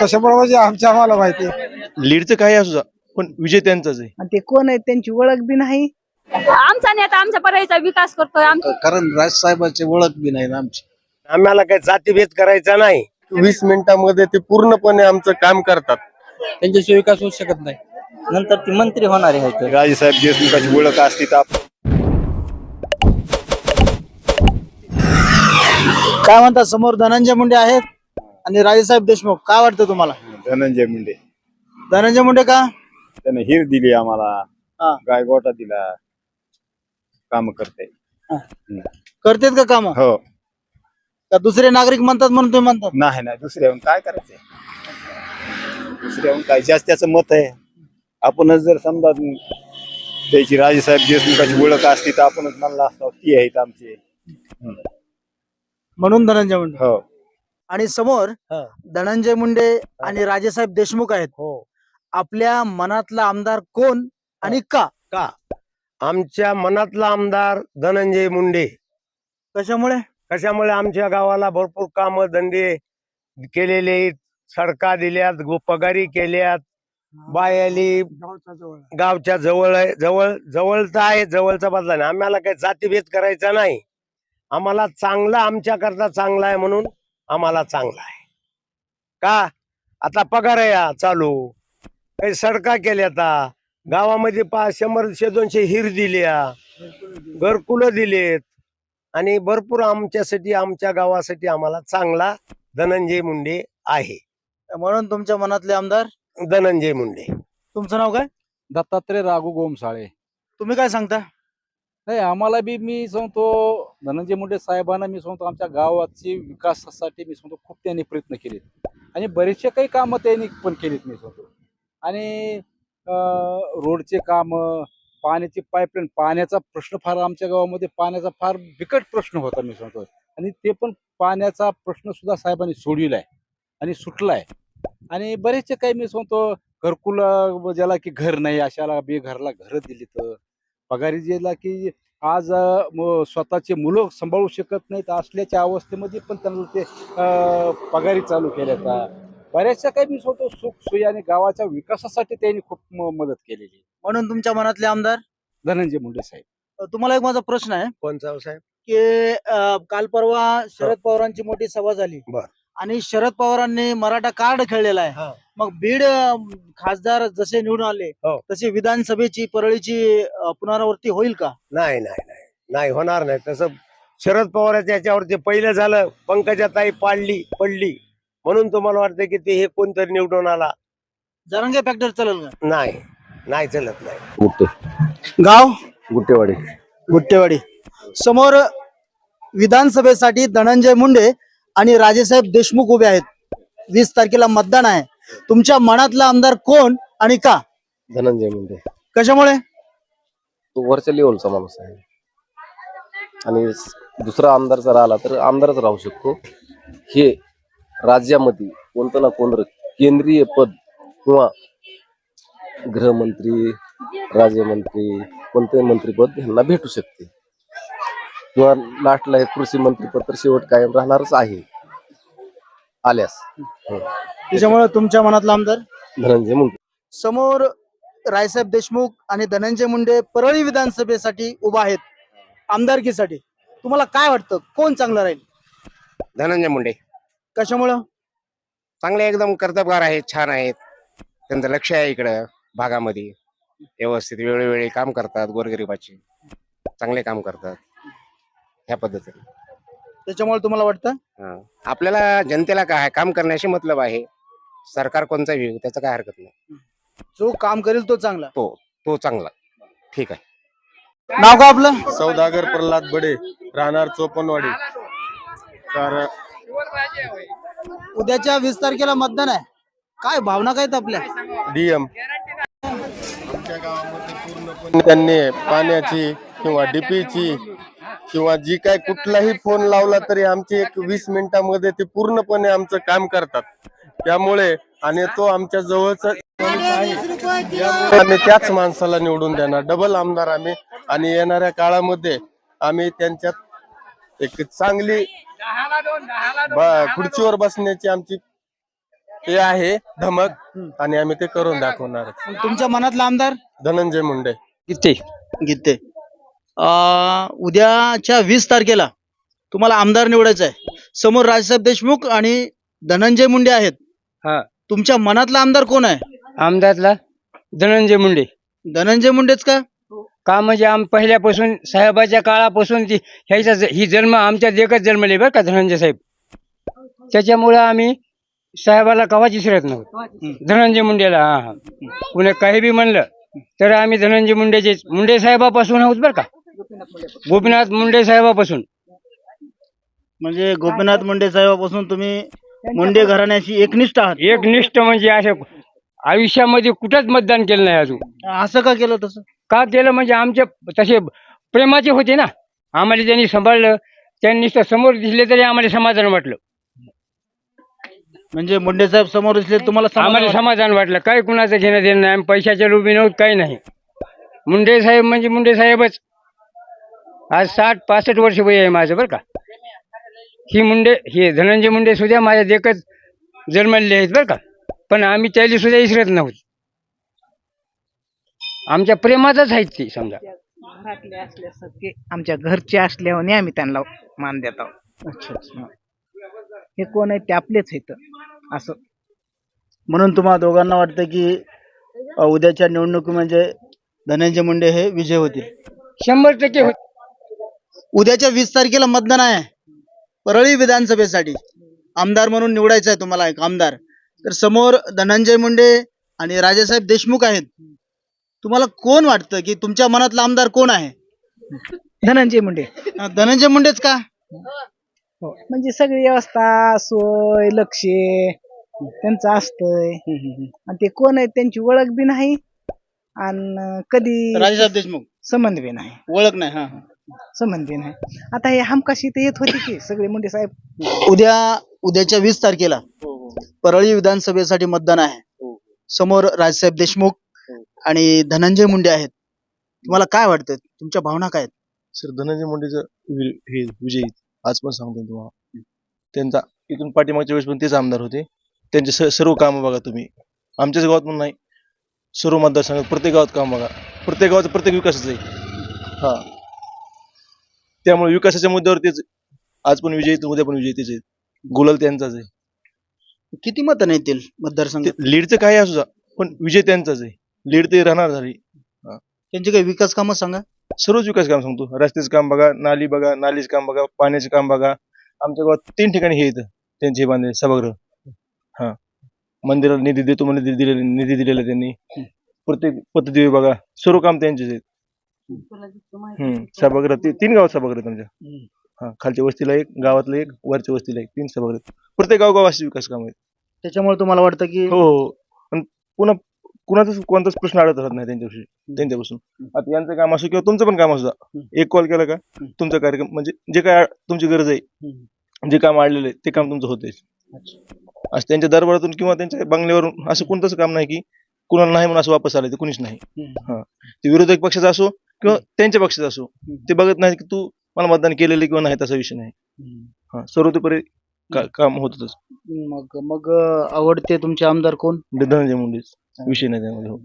कशामुळे म्हणजे आमच्या आम्हाला माहिती लीडचं काही असू द्या, पण विजय त्यांचाच आहे. आणि ते कोण आहेत त्यांची ओळख बी नाही. आमचा नेता आमच्या पर्यायचा विकास करतोय. आम- कारण राजसाहेबांची ओळख बी नाही ना आमची. आम्हाला काही जातीभेद करायचा नाही. वीस मिनिटांमध्ये ते पूर्णपणे आमचं काम करतात. त्यांच्याशिवाय विकास होऊ शकत नाही. नंतर ती मंत्री होणार आहेत राजेसाहेब देशमुखाची ओळख असती तर आपण काय म्हणतात समोर धनंजय मुंडे आहेत. आणि राजेसाहेब देशमुख काय वाटतं तुम्हाला? धनंजय मुंडे. धनंजय मुंडे का? त्याने हिर दिली आम्हाला. हा. गाय गोटा दिला. काम करते. करतेत का काम? हो. का दुसरे नागरिक म्हणतात म्हणून तुम्ही म्हणतात? नाही नाही दुसऱ्याहून काय करायचंय? दुसऱ्याहून काय? जास्त त्याचं मत आहे. आपणच जर समजा त्याची राजेसाहेब देशमुखाची ओळख असती तर आपणच म्हणला असतो ती आहेत आमची. म्हणून धनंजय मुंडे. हो. आणि समोर हा. धनंजय मुंडे आणि राजेसाहेब देशमुख आहेत. हो. आपल्या मनातला आमदार कोण आणि का? का? आमच्या मनातला आमदार धनंजय मुंडे. कशामुळे? कशामुळे आमच्या गावाला भरपूर काम धंदे केलेले आहेत. सडका दिल्यात गो- पगारी केल्यात. बायाली गावच्या जवळ आहे. जवळ जवळचा आहे जवळचा बदला नाही. आम्हाला काही जातीभेद करायचा नाही. आम्हाला चांगला आमच्या करता चांगला आहे म्हणून आम्हाला चांगला आहे. का? आता पगार आहे हा चालू. काही सडका केल्या आता गावामध्ये पा शंभरशे दोनशे हिर दिल्या. घरकुलं दिलेत. आणि भरपूर आमच्यासाठी आमच्या गावासाठी आम्हाला चांगला धनंजय मुंडे आहे. म्हणून तुमच्या मनातले आमदार? धनंजय मुंडे. तुमचं नाव काय? दत्तात्रय राघू गोमसाळे. तुम्ही काय सांगता? नाही आम्हाला बी मी सांगतो धनंजय मुंडे साहेबांना मी सांगतो आमच्या गावाची विकासासाठी मी सांगतो खूप त्यांनी प्रयत्न केलेत आणि बरेचसे काही कामं त्यांनी पण केलीत मी सांगतो. आणि रोडचे काम पाण्याची पाईपलाईन पाण्याचा प्रश्न फार आमच्या गावामध्ये पाण्याचा फार बिकट प्रश्न होता मी सांगतो. आणि ते पण पाण्याचा प्रश्न सुद्धा साहेबांनी सोडविलाय आणि सुटलाय. आणि बरेचसे काही मी सांगतो घरकुल ज्याला की घर नाही अशाला बेघरला घरं दिली तर पगारी ज्याला की आज स्वतःचे मुलं सांभाळू शकत नाहीत असल्याच्या अवस्थेमध्ये पण त्यांना ते अं, पगारी चालू केल्या का बऱ्याचशा काही मी सांगतो सुख सोयी आणि गावाच्या विकासासाठी त्यांनी खूप मदत केलेली. म्हणून तुमच्या मनातले आमदार? धनंजय मुंडे साहेब. तुम्हाला एक माझा प्रश्न आहे. कोणचा साहेब? की काल परवा शरद पवारांची मोठी सभा झाली. बर. आणि शरद पवारांनी मराठा कार्ड खेळलेला आहे. हा. मग बीड खासदार जसे निवडून आले हो. तशी विधानसभेची परळीची अ, पुनरावृत्ती होईल का? नाही नाही नाही. नाही होणार नाही. तसं शरद पवाराच्या याच्यावरती पहिलं झालं पंकजा ताई पाडली पडली. म्हणून तुम्हाला वाटतं की ते हे कोणतरी निवडून आला? जरांगे फॅक्टर चालेल का? नाही. नाही चलत नाही. गाव? गुट्टेवाडी. गुट्टेवाडी. समोर विधानसभेसाठी धनंजय मुंडे आणि राजेसाहेब देशमुख उभे आहेत. वीस तारखेला मतदान आहे. तुमच्या मनातला आमदार कोण आणि का? धनंजय मुंडे. कशामुळे? तो वरच्या लेवलचा माणूस आहे. आणि स- दुसरा आमदार जर आला तर आमदारच राहू शकतो. हे राज्यामध्ये कोणतं ना कोणतं केंद्रीय पद किंवा गृहमंत्री राज्यमंत्री कोणतंही मंत्रीपद यांना भेटू शकते. किंवा लास्टला हे कृषी मंत्रीपद तर शेवट कायम राहणारच आहे. आल्यास. हो. त्याच्यामुळे तुमच्या मनातला आमदार? धनंजय मुंडे. समोर रायसाहेब देशमुख आणि धनंजय मुंडे परळी विधानसभेसाठी उभा आहेत आमदारकीसाठी. तुम्हाला काय वाटतं? कोण चांगलं राहील? धनंजय मुंडे. कशामुळं? चांगले एकदम कर्तबगार आहेत छान आहेत. त्यांचं लक्ष आहे इकडं भागामध्ये. व्यवस्थित वेळोवेळी काम करतात गोरगरिबाचे. चांगले काम करतात. ह्या पद्धतीने. त्याच्यामुळे तुम्हाला वाटतं? हा. आपल्याला जनतेला काय आहे, काम करण्याशी मतलब आहे. सरकार कोणचा येऊ त्याचं काय हरकत नाही. जो काम करेल तो चांगला. तो चांगला. ठीक आहे. नाव का आपलं? सौदागर प्रल्हाद बडे राहणार चोपनवाडी. तर उद्याच्या वीस तारखेला मतदान आहे. काय भावना काय आहेत आपल्या? डीएम. आमच्या गावामध्ये पूर्णपणे त्यांनी पाण्याची किंवा डीपीची किंवा जी काय कुठलाही फोन लावला तरी आमची एक वीस मिनिटामध्ये ते पूर्णपणे आमचं काम करतात. त्यामुळे आणि तो आमच्या जवळचा आम्ही त्याच माणसाला निवडून देणार. डबल आमदार आम्ही आणि येणाऱ्या काळामध्ये आम्ही त्यांच्यात एक चांगली खुर्चीवर बसण्याची आमची हे आहे धमक आणि आम्ही ते करून दाखवणार. तुमच्या मनातला आमदार? धनंजय मुंडे. किती गीते. उद्याच्या वीस तारखेला तुम्हाला आमदार निवडायचं आहे. समोर राजसाहेब देशमुख आणि धनंजय मुंडे आहेत. हा. तुमच्या मनातला आमदार कोण आहे? आमदारला धनंजय मुंडे. धनंजय मुंडेच का? का म्हणजे आम पहिल्यापासून साहेबाच्या काळापासून ती ह्याचा ज- ही जन्म आमच्यात एकच जन्मले बरं का धनंजय साहेब. त्याच्यामुळं आम्ही साहेबाला कवाच विसरत नव्हतो. धनंजय मुंडेला हा हा. पुन्हा काही बी म्हणलं तर आम्ही धनंजय मुंडेचे मुंडे साहेबापासून आहोत बरं का. गोपीनाथ मुंडे साहेबापासून. म्हणजे गोपीनाथ मुंडे साहेबापासून तुम्ही मुंडे घराण्याशी एकनिष्ठ आहात. एकनिष्ठ म्हणजे असं आयुष्यामध्ये कुठंच मतदान केलं नाही अजून. असं का केलं तसं? का केलं म्हणजे आमचे तसे प्रेमाचे होते ना. आम्हाला त्यांनी सांभाळलं त्यांनी समोर दिसले तरी आम्हाला समाधान वाटलं. म्हणजे मुंडे साहेब समोर दिसले तुम्हाला समाधान आम्हाला वाटलं? समाधान वाटलं. काही कुणाचं घेणं देणं नाही आम्ही पैशाच्या लोभी नव्हत काही नाही. मुंडे साहेब म्हणजे मुंडे साहेबच. आज साठ पासष्ट वर्ष वय आहे माझं बरं का? ही मुंडे हे धनंजय मुंडे सुद्धा माझ्या देखत जन्मलेले आहेत बरं का? पण आम्ही त्याला सुद्धा विसरत नव्हतो. आमच्या प्रेमातच आहेत ते समजा. घरातले असल्यासारखे आमच्या घरचे असल्याने आम्ही त्यांना मान देत आहोत. अच्छा अच्छा. हे. कोण आहे ते आपलेच आहेत असं. म्हणून तुम्हाला दोघांना वाटतं की अ, उद्याच्या निवडणुकी म्हणजे धनंजय मुंडे हे विजय होतील. शंभर टक्के होत उद्याच्या वीस तारखेला मतदान आहे. परळी विधानसभेसाठी. आमदार म्हणून निवडायचं आहे तुम्हाला एक आमदार. तर समोर धनंजय मुंडे आणि राजासाहेब देशमुख आहेत. तुम्हाला कोण वाटतं की तुमच्या मनातला आमदार कोण आहे? धनंजय मुंडे. अ, धनंजय मुंडेच का? हो. म्हणजे सगळी व्यवस्था सोय लक्ष त्यांचं असतंय. आणि ते कोण आहे त्यांची ओळख बी नाही आणि कधी राजासाहेब देशमुख. संबंध बी नाही. ओळख नाही हा हा. संबंध बी नाही. आता हे हमकाशी इथे येत होते की सगळे मुंडे साहेब? उद्या उद्याच्या वीस तारखेला परळी विधानसभेसाठी मतदान आहे. समोर राजसाहेब देशमुख आणि धनंजय मुंडे आहेत. तुम्हाला काय वाटतं तुमच्या भावना काय आहेत? सर धनंजय मुंडेचं वि- हे विजयी आज पण सांगतो तुम्हाला. त्यांचा इथून पाठीमागच्या वेळेस पण तेच आमदार होते. त्यांचे स- सर्व कामं बघा तुम्ही. आमच्याच गावात पण नाही. सर्व मतदारसंघात प्रत्येक गावात काम बघा. प्रत्येक गावाचा प्रत्येक विकासच आहे. हा. त्यामुळे विकासाच्या मुद्द्यावर तेच आज पण विजयी उद्या पण विजयी तेच आहेत गुलाल त्यांचाच आहे. किती मतं येतील मतदारसंघ लीडचं काही असू द्या, पण विजय त्यांचाच आहे. लीड ते राहणार झाली. त्यांची काही विकास कामं सांगा. सर्वच विकास काम सांगतो. रस्त्याचं काम बघा नाली बघा नालीचं काम बघा पाण्याचं काम बघा. आमच्या गावात तीन ठिकाणी हे येतं त्यांचे हे बांधले सभागृह. हा. मंदिराला निधी देतो म्हणजे निधी दिलेला निधी दिलेला त्यांनी. प्रत्येक पद्धती बघा सर्व काम त्यांचेच आहेत. हम्म. सभागृह ती- तीन गावात सभागृह आहेत आमच्या. हा खालच्या वस्तीला एक गावातलं एक वरच्या वस्तीला एक तीन सभागृह आहेत. प्रत्येक गाव गावाचे विकास काम आहेत. त्याच्यामुळे तुम्हाला वाटतं की हो हो आणि पुन्हा कुणाचाच कोणताच प्रश्न अडत राहत नाही त्यांच्याविषयी त्यांच्यापासून. आता यांचं काम असो किंवा तुमचं पण काम असू द्या. एक कॉल केला का? तुमचा कार्यक्रम म्हणजे जे काय तुमची गरज आहे जे काम अडलेलं आहे ते काम तुमचं होतंय. असं त्यांच्या दरबारातून किंवा त्यांच्या बंगल्यावरून असं कोणतंच काम नाही की कुणाला नाही म्हणून असं वापस आलं ते कुणीच नाही. हा. ते विरोधक पक्षाचा असो किंवा त्यांच्या पक्षाचा असो. ते बघत नाही की तू मला मतदान केलेलं किंवा नाही तसा विषय नाही. हा सर्वतोपरी का- काम होतच मग मग आवडते तुमचे आमदार कोण? धनंजय मुंडेच. विषय नाही त्यामध्ये. हो.